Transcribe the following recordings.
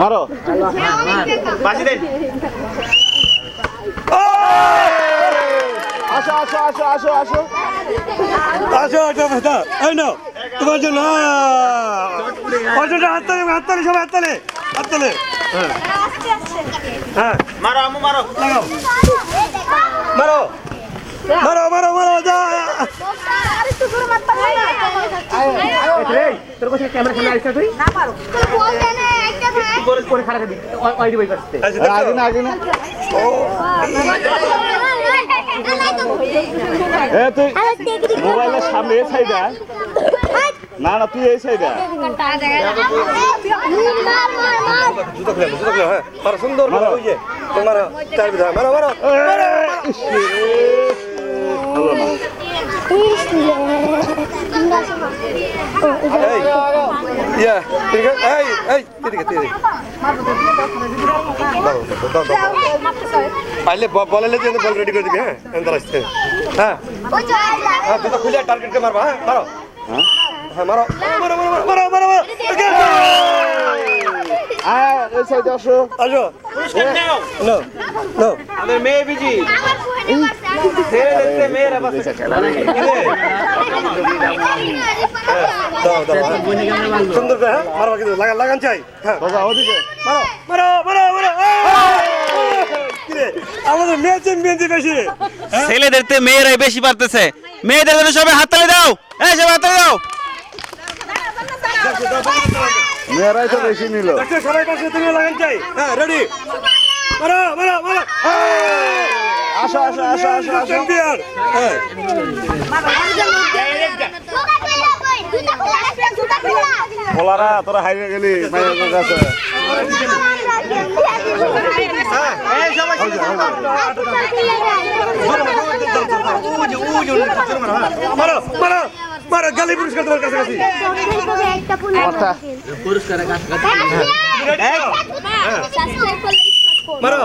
মারো। বাসি দেন। আসো আসো আসো আসো আসো। আসো আসো বেটা এই নাও। তোমার জন্য অর্জনটা হাততালি হাততালি সবাই হাততালি হাততালি হ্যাঁ। হ্যাঁ। মারো আমু মারো। লাগাও মারো। মারো মারো মারো যা। তোর কাছে ক্যামেরা সামনে আসছে তুই? করে করে খারাপ দিবি ওই দিবই করতে আগে না আগে না এ তুই মোবাইলের সামনে এই সাইডা না না তুই এই সাইডা জুতো খুলে জুতো খুলে হ্যাঁ। সুন্দর মারো ওই যে। মারো চার বিধা মারো মারো হলো না। এই ইয়া ঠিক আছে এই এই ঠিক আছে ঠিক পাইলে বলে লে বল রেডি করে দিবি হ্যাঁ এন্দার আসছে হ্যাঁ হ্যাঁ জুতো খুলে টার্গেটকে মারবা হ্যাঁ মারো হ্যাঁ মারো মারো মারো মারো মারো মারো আয় এই সাইডে আসো আসো পুরস্কার নাও নো নো আমাদের মেয়ে বিজি হ্যাঁ। সুন্দর করে হ্যাঁ মারবা কিন্তু লাগান চাই হ্যাঁ দাদা ওদিকে মারো মারো মারো মারো আমাদের মেয়ে চ্যাম্পিয়ন বেশি ছেলেদের তে মেয়েরাই বেশি পারতেছে। মেয়েদের জন্য সবাই হাততালি দাও। এই সবাই হাততালি দাও। মেয়েরাই তো বেশি নিল। সবাই পাশে তুমি লাগান চাই। হ্যাঁ রেডি মারো মারো মারো। আসো আসো আসো আসো আসো। খোলারা তোরা হারিয়ে গেলি মায়ের কাছে। এই সবাই মারো মারো মারো গালি পুরস্কার তোমার কাছে কাছে মাথা মারো।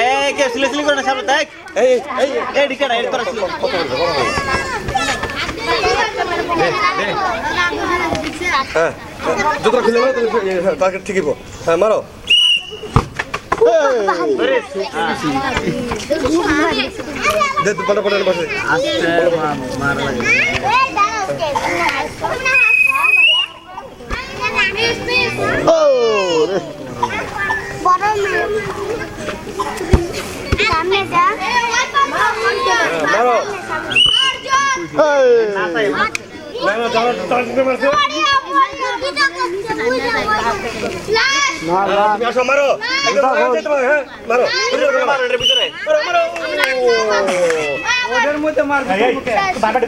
এই কে সিলে সিলে করে না সামনে দেখ। এই এই এই ডিকাটা এই তোরা সিলে। হ্যাঁ জুতো খুলে মারো টার্গেট ঠিকই হ্যাঁ মারো। দে পাটা পাটা বসে ও রে বড় মেয়ে সামনে যা মারো এই না না যারা টার্গেট মারছে না না তুমি আসো মারো একদম লাগান চাই তোমার হ্যাঁ মারো মারো এটার ভিতরে মারো মারো ওদের মধ্যে মার বারবার